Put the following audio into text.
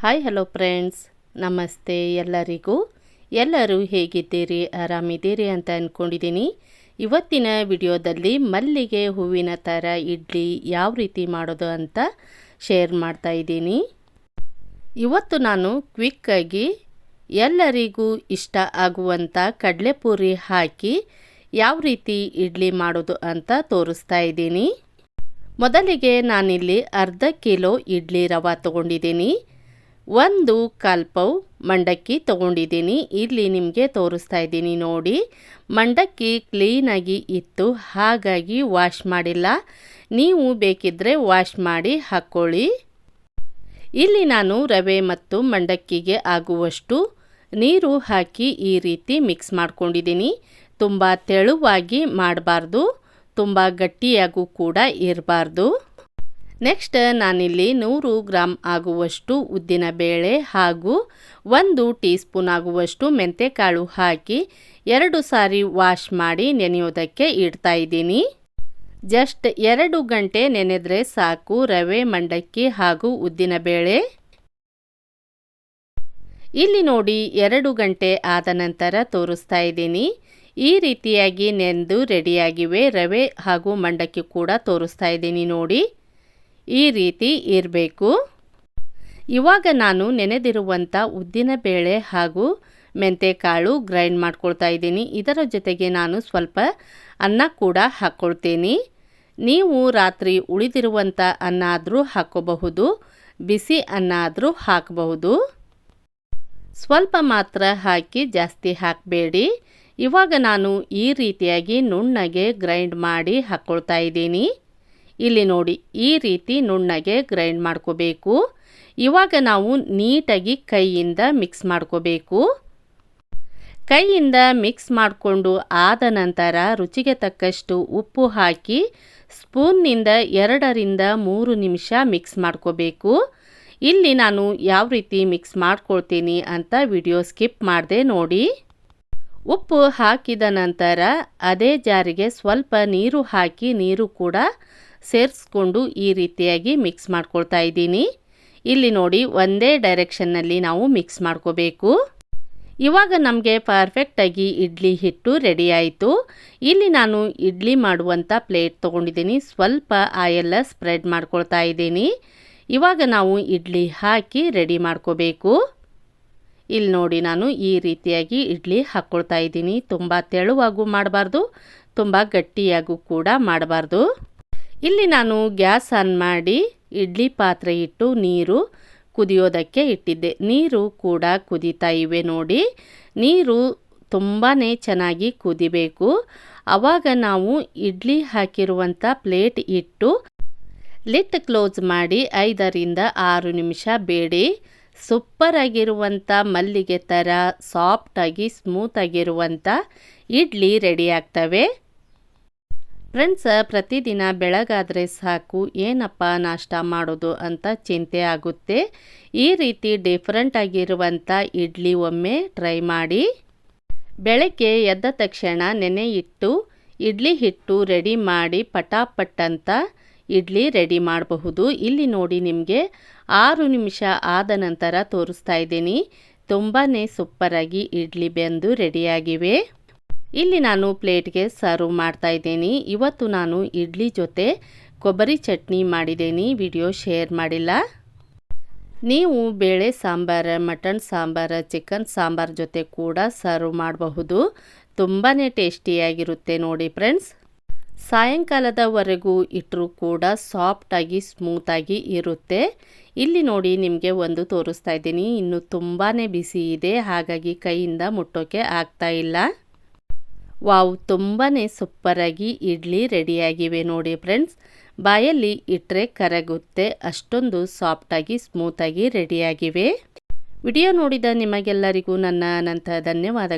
Hi hello friends ನಮಸ್ತೆ ಎಲ್ಲರಿಗೂ. ಎಲ್ಲರೂ ಹೇಗಿದ್ದೀರಿ? ಆರಾಮಿದ್ದೀರಿ ಅಂತ ಅಂದ್ಕೊಂಡಿದ್ದೀನಿ ಇವತ್ತಿನ ವಿಡಿಯೋದಲ್ಲಿ ಮಲ್ಲಿಗೆ ಹೂವಿನ ಥರ ಇಡ್ಲಿ ಯಾವ ರೀತಿ ಮಾಡೋದು ಅಂತ ಶೇರ್ ಮಾಡ್ತಾ ಇದ್ದೀನಿ. ಇವತ್ತು ನಾನು ಕ್ವಿಕ್ಕಾಗಿ ಎಲ್ಲರಿಗೂ ಇಷ್ಟ ಆಗುವಂಥ ಕಡಲೆಪೂರಿ ಹಾಕಿ ಯಾವ ರೀತಿ ಇಡ್ಲಿ ಮಾಡೋದು ಅಂತ ತೋರಿಸ್ತಾ ಇದ್ದೀನಿ. ಮೊದಲಿಗೆ ನಾನಿಲ್ಲಿ ಅರ್ಧ ಕಿಲೋ ಇಡ್ಲಿ ರವೆ ತೊಗೊಂಡಿದ್ದೀನಿ. ಒಂದು ಕಾಲ್ಪವ್ ಮಂಡಕ್ಕಿ ತೊಗೊಂಡಿದ್ದೀನಿ. ಇಲ್ಲಿ ನಿಮಗೆ ತೋರಿಸ್ತಾ ಇದ್ದೀನಿ ನೋಡಿ. ಮಂಡಕ್ಕಿ ಕ್ಲೀನಾಗಿ ಇತ್ತು, ಹಾಗಾಗಿ ವಾಶ್ ಮಾಡಿಲ್ಲ. ನೀವು ಬೇಕಿದ್ದರೆ ವಾಶ್ ಮಾಡಿ ಹಾಕ್ಕೊಳ್ಳಿ ಇಲ್ಲಿ ನಾನು ರವೆ ಮತ್ತು ಮಂಡಕ್ಕಿಗೆ ಆಗುವಷ್ಟು ನೀರು ಹಾಕಿ ಈ ರೀತಿ ಮಿಕ್ಸ್ ಮಾಡ್ಕೊಂಡಿದ್ದೀನಿ. ತುಂಬ ತೆಳುವಾಗಿ ಮಾಡಬಾರ್ದು, ತುಂಬ ಗಟ್ಟಿಯಾಗೂ ಕೂಡ ಇರಬಾರ್ದು. ನೆಕ್ಸ್ಟ್ ನಾನಿಲ್ಲಿ ನೂರು ಗ್ರಾಮ್ ಆಗುವಷ್ಟು ಉದ್ದಿನ ಬೇಳೆ ಹಾಗೂ ಒಂದು ಟೀ ಸ್ಪೂನ್ ಆಗುವಷ್ಟು ಮೆಂತೆಕಾಳು ಹಾಕಿ ಎರಡು ಸಾರಿ ವಾಶ್ ಮಾಡಿ ನೆನೆಯೋದಕ್ಕೆ ಇಡ್ತಾ ಇದ್ದೀನಿ. ಜಸ್ಟ್ ಎರಡು ಗಂಟೆ ನೆನೆದ್ರೆ ಸಾಕು ರವೆ, ಮಂಡಕ್ಕಿ ಹಾಗೂ ಉದ್ದಿನ ಬೇಳೆ. ಇಲ್ಲಿ ನೋಡಿ ಎರಡು ಗಂಟೆ ಆದ ನಂತರ ತೋರಿಸ್ತಾ ಇದ್ದೀನಿ. ಈ ರೀತಿಯಾಗಿ ನೆಂದು ರೆಡಿಯಾಗಿವೆ. ರವೆ ಹಾಗೂ ಮಂಡಕ್ಕಿ ಕೂಡ ತೋರಿಸ್ತಾ ಇದ್ದೀನಿ ನೋಡಿ. ಈ ರೀತಿ ಇರಬೇಕು. ಇವಾಗ ನಾನು ನೆನೆದಿರುವಂಥ ಉದ್ದಿನ ಬೇಳೆ ಹಾಗೂ ಮೆಂತೆಕಾಳು ಗ್ರೈಂಡ್ ಮಾಡ್ಕೊಳ್ತಾ ಇದ್ದೀನಿ. ಇದರ ಜೊತೆಗೆ ನಾನು ಸ್ವಲ್ಪ ಅನ್ನ ಕೂಡ ಹಾಕ್ಕೊಳ್ತೀನಿ ನೀವು ರಾತ್ರಿ ಉಳಿದಿರುವಂಥ ಅನ್ನ ಆದರೂ ಹಾಕ್ಕೋಬಹುದು ಬಿಸಿ ಅನ್ನ ಆದರೂ ಹಾಕಬಹುದು. ಸ್ವಲ್ಪ ಮಾತ್ರ ಹಾಕಿ ಜಾಸ್ತಿ ಹಾಕಬೇಡಿ. ಇವಾಗ ನಾನು ಈ ರೀತಿಯಾಗಿ ನುಣ್ಣಗೆ ಗ್ರೈಂಡ್ ಮಾಡಿ ಹಾಕ್ಕೊಳ್ತಾ ಇದ್ದೀನಿ. ಇಲ್ಲಿ ನೋಡಿ, ಈ ರೀತಿ ನುಣ್ಣಗೆ ಗ್ರೈಂಡ್ ಮಾಡ್ಕೋಬೇಕು. ಇವಾಗ ನಾವು ನೀಟಾಗಿ ಕೈಯಿಂದ ಮಿಕ್ಸ್ ಮಾಡ್ಕೋಬೇಕು. ಕೈಯಿಂದ ಮಿಕ್ಸ್ ಮಾಡಿಕೊಂಡು ಆದ ನಂತರ ರುಚಿಗೆ ತಕ್ಕಷ್ಟು ಉಪ್ಪು ಹಾಕಿ ಸ್ಪೂನ್ನಿಂದ ಎರಡರಿಂದ ಮೂರು ನಿಮಿಷ ಮಿಕ್ಸ್ ಮಾಡ್ಕೋಬೇಕು. ಇಲ್ಲಿ ನಾನು ಯಾವ ರೀತಿ ಮಿಕ್ಸ್ ಮಾಡ್ಕೊಳ್ತೀನಿ ಅಂತ ವಿಡಿಯೋ ಸ್ಕಿಪ್ ಮಾಡಿದೆ ನೋಡಿ. ಉಪ್ಪು ಹಾಕಿದ ನಂತರ ಅದೇ ಜಾರಿಗೆ ಸ್ವಲ್ಪ ನೀರು ಹಾಕಿ ನೀರು ಕೂಡ ಸೇರಿಸ್ಕೊಂಡು ಈ ರೀತಿಯಾಗಿ ಮಿಕ್ಸ್ ಮಾಡ್ಕೊಳ್ತಾ ಇದ್ದೀನಿ. ಇಲ್ಲಿ ನೋಡಿ ಒಂದೇ ಡೈರೆಕ್ಷನ್ನಲ್ಲಿ ನಾವು ಮಿಕ್ಸ್ ಮಾಡ್ಕೋಬೇಕು. ಇವಾಗ ನಮಗೆ ಪರ್ಫೆಕ್ಟಾಗಿ ಇಡ್ಲಿ ಹಿಟ್ಟು ರೆಡಿ ಆಯಿತು. ಇಲ್ಲಿ ನಾನು ಇಡ್ಲಿ ಮಾಡುವಂಥ ಪ್ಲೇಟ್ ತೊಗೊಂಡಿದ್ದೀನಿ. ಸ್ವಲ್ಪ ಆಯೆಲ್ಲ ಸ್ಪ್ರೆಡ್ ಮಾಡ್ಕೊಳ್ತಾ ಇದ್ದೀನಿ. ಇವಾಗ ನಾವು ಇಡ್ಲಿ ಹಾಕಿ ರೆಡಿ ಮಾಡ್ಕೋಬೇಕು. ಇಲ್ಲಿ ನೋಡಿ ನಾನು ಈ ರೀತಿಯಾಗಿ ಇಡ್ಲಿ ಹಾಕ್ಕೊಳ್ತಾ ಇದ್ದೀನಿ. ತುಂಬ ತೆಳುವಾಗೂ ಮಾಡಬಾರ್ದು, ತುಂಬ ಗಟ್ಟಿಯಾಗೂ ಕೂಡ ಮಾಡಬಾರ್ದು. ಇಲ್ಲಿ ನಾನು ಗ್ಯಾಸ್ ಆನ್ ಮಾಡಿ ಇಡ್ಲಿ ಪಾತ್ರೆ ಇಟ್ಟು ನೀರು ಕುದಿಯೋದಕ್ಕೆ ಇಟ್ಟಿದ್ದೆ. ನೀರು ಕೂಡ ಕುದೀತಾ ಇವೆ ನೋಡಿ. ನೀರು ತುಂಬಾ ಚೆನ್ನಾಗಿ ಕುದಿಬೇಕು. ಆವಾಗ ನಾವು ಇಡ್ಲಿ ಹಾಕಿರುವಂಥ ಪ್ಲೇಟ್ ಇಟ್ಟು ಲಿಟ್ ಕ್ಲೋಸ್ ಮಾಡಿ ಐದರಿಂದ ಆರು ನಿಮಿಷ ಬೇಡಿ. ಸೂಪರಾಗಿರುವಂಥ ಮಲ್ಲಿಗೆ ಥರ ಸಾಫ್ಟಾಗಿ ಸ್ಮೂತಾಗಿರುವಂಥ ಇಡ್ಲಿ ರೆಡಿ ಆಗ್ತವೆ. ಫ್ರೆಂಡ್ಸ್, ಪ್ರತಿದಿನ ಬೆಳಗಾದರೆ ಸಾಕು. ಏನಪ್ಪ ನಾಷ್ಟ ಮಾಡೋದು ಅಂತ ಚಿಂತೆ ಆಗುತ್ತೆ. ಈ ರೀತಿ ಡಿಫ್ರೆಂಟ್ ಆಗಿರುವಂಥ ಇಡ್ಲಿ ಒಮ್ಮೆ ಟ್ರೈ ಮಾಡಿ. ಬೆಳಗ್ಗೆ ಎದ್ದ ತಕ್ಷಣ ನೆನೆ ಇಟ್ಟು, ಇಡ್ಲಿ ಹಿಟ್ಟು ರೆಡಿ ಮಾಡಿ ಪಟಾಪಟ್ ಅಂತ ಇಡ್ಲಿ ರೆಡಿ ಮಾಡಬಹುದು. ಇಲ್ಲಿ ನೋಡಿ ನಿಮಗೆ ಆರು ನಿಮಿಷ ಆದ ನಂತರ ತೋರಿಸ್ತಾ ಇದ್ದೀನಿ. ತುಂಬಾ ಸೂಪರಾಗಿ ಇಡ್ಲಿ ಬೆಂದು ರೆಡಿಯಾಗಿವೆ ಇಲ್ಲಿ ನಾನು ಪ್ಲೇಟ್ಗೆ ಸರ್ವ್ ಮಾಡ್ತಾ ಇದ್ದೀನಿ. ಇವತ್ತು ನಾನು ಇಡ್ಲಿ ಜೊತೆ ಕೊಬ್ಬರಿ ಚಟ್ನಿ ಮಾಡಿದ್ದೀನಿ. ವಿಡಿಯೋ ಶೇರ್ ಮಾಡಿಲ್ಲ. ನೀವು ಬೇಳೆ ಸಾಂಬಾರು, ಮಟನ್ ಸಾಂಬಾರು, ಚಿಕನ್ ಸಾಂಬಾರು ಜೊತೆ ಕೂಡ ಸರ್ವ್ ಮಾಡಬಹುದು. ತುಂಬಾ ಟೇಸ್ಟಿಯಾಗಿರುತ್ತೆ ನೋಡಿ ಫ್ರೆಂಡ್ಸ್. ಸಾಯಂಕಾಲದವರೆಗೂ ಇಟ್ಟರೂ ಕೂಡ ಸಾಫ್ಟಾಗಿ ಸ್ಮೂತಾಗಿ ಇರುತ್ತೆ. ಇಲ್ಲಿ ನೋಡಿ ನಿಮಗೆ ಒಂದು ತೋರಿಸ್ತಾ ಇದ್ದೀನಿ. ಇನ್ನು ತುಂಬಾ ಬಿಸಿ ಇದೆ. ಹಾಗಾಗಿ ಕೈಯಿಂದ ಮುಟ್ಟೋಕೆ ಆಗ್ತಾ ಇಲ್ಲ. ವಾವ್ ತುಂಬಾ ಸೂಪರಾಗಿ ಇಡ್ಲಿ ರೆಡಿಯಾಗಿವೆ ನೋಡಿ ಫ್ರೆಂಡ್ಸ್. ಬಾಯಲ್ಲಿ ಇಟ್ಟರೆ ಕರಗುತ್ತೆ, ಅಷ್ಟೊಂದು ಸಾಫ್ಟಾಗಿ ಸ್ಮೂತಾಗಿ ರೆಡಿಯಾಗಿವೆ. ವಿಡಿಯೋ ನೋಡಿದ ನಿಮಗೆಲ್ಲರಿಗೂ ನನ್ನ ಅನಂತ ಧನ್ಯವಾದ